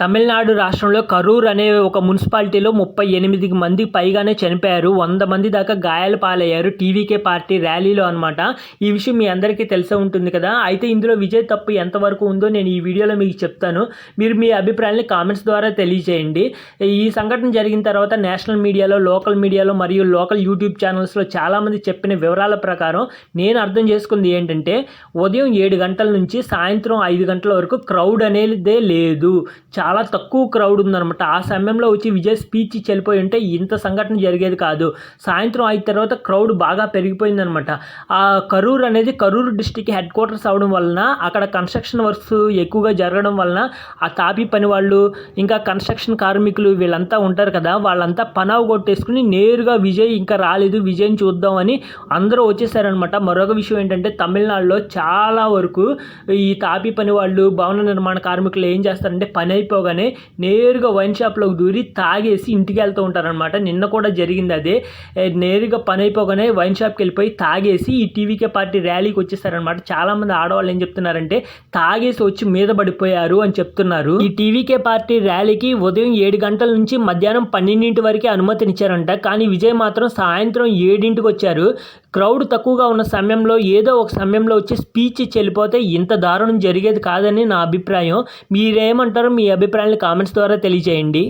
తమిళనాడు రాష్ట్రంలో కరూర్ అనే ఒక మున్సిపాలిటీలో ముప్పై ఎనిమిది మంది పైగానే చనిపోయారు. వంద మంది దాకా గాయాల పాలయ్యారు. టీవీకే పార్టీ ర్యాలీలో అనమాట ఈ విషయం మీ అందరికీ తెలిసే ఉంటుంది కదా. అయితే ఇందులో విజయ్ తప్పు ఎంతవరకు ఉందో నేను ఈ వీడియోలో మీకు చెప్తాను. మీరు మీ అభిప్రాయాన్ని కామెంట్స్ ద్వారా తెలియజేయండి. ఈ సంఘటన జరిగిన తర్వాత నేషనల్ మీడియాలో లోకల్ మీడియాలో మరియు లోకల్ యూట్యూబ్ ఛానల్స్లో చాలామంది చెప్పిన వివరాల ప్రకారం నేను అర్థం చేసుకుంది ఏంటంటే ఉదయం ఏడు గంటల నుంచి సాయంత్రం ఐదు గంటల వరకు క్రౌడ్ అనేదే లేదు. చాలా తక్కువ క్రౌడ్ ఉందన్నమాట. ఆ సమయంలో వచ్చి విజయ్ స్పీచ్ ఇచ్చి వెళ్ళిపోయి ఉంటే ఇంత సంఘటన జరిగేది కాదు. సాయంత్రం అయిన తర్వాత క్రౌడ్ బాగా పెరిగిపోయిందనమాట ఆ కరూర్ అనేది కరూరు డిస్టిక్ హెడ్ క్వార్టర్స్ అవడం వలన అక్కడ కన్స్ట్రక్షన్ వర్క్స్ ఎక్కువగా జరగడం వలన ఆ తాపి పని వాళ్ళు ఇంకా కన్స్ట్రక్షన్ కార్మికులు వీళ్ళంతా ఉంటారు కదా వాళ్ళంతా పనావు కొట్టేసుకుని నేరుగా విజయ్ ఇంకా రాలేదు విజయ్ని చూద్దామని అందరూ వచ్చేసారనమాట మరొక విషయం ఏంటంటే తమిళనాడులో చాలా వరకు ఈ తాపి పని వాళ్ళు భవన నిర్మాణ కార్మికులు ఏం చేస్తారంటే పని అయిపోగానే నేరుగా వైన్ షాప్లోకి దూరి తాగేసి ఇంటికి వెళ్తూ ఉంటారనమాట నిన్న కూడా జరిగింది అదే. నేరుగా పని అయిపోగానే వైన్ షాప్కి వెళ్ళిపోయి తాగేసి ఈ టీవీకే పార్టీ ర్యాలీకి వచ్చేసారనమాట చాలామంది ఆడవాళ్ళు ఏం చెప్తున్నారంటే తాగేసి వచ్చి మీద పడిపోయారు అని చెప్తున్నారు. ఈ టీవీకే పార్టీ ర్యాలీకి ఉదయం ఏడు గంటల నుంచి మధ్యాహ్నం పన్నెండింటి వరకే అనుమతినిచ్చారంట. కానీ విజయ్ మాత్రం సాయంత్రం ఏడింటికి వచ్చారు. క్రౌడ్ తక్కువగా ఉన్న సమయంలో ఏదో ఒక సమయంలో వచ్చి స్పీచ్ ఇచ్చి వెళ్ళిపోతే ఇంత దారుణం జరిగేది కాదని నా అభిప్రాయం. మీరేమంటారో మీ అభిప్రాయాన్ని కామెంట్స్ ద్వారా తెలియజేయండి.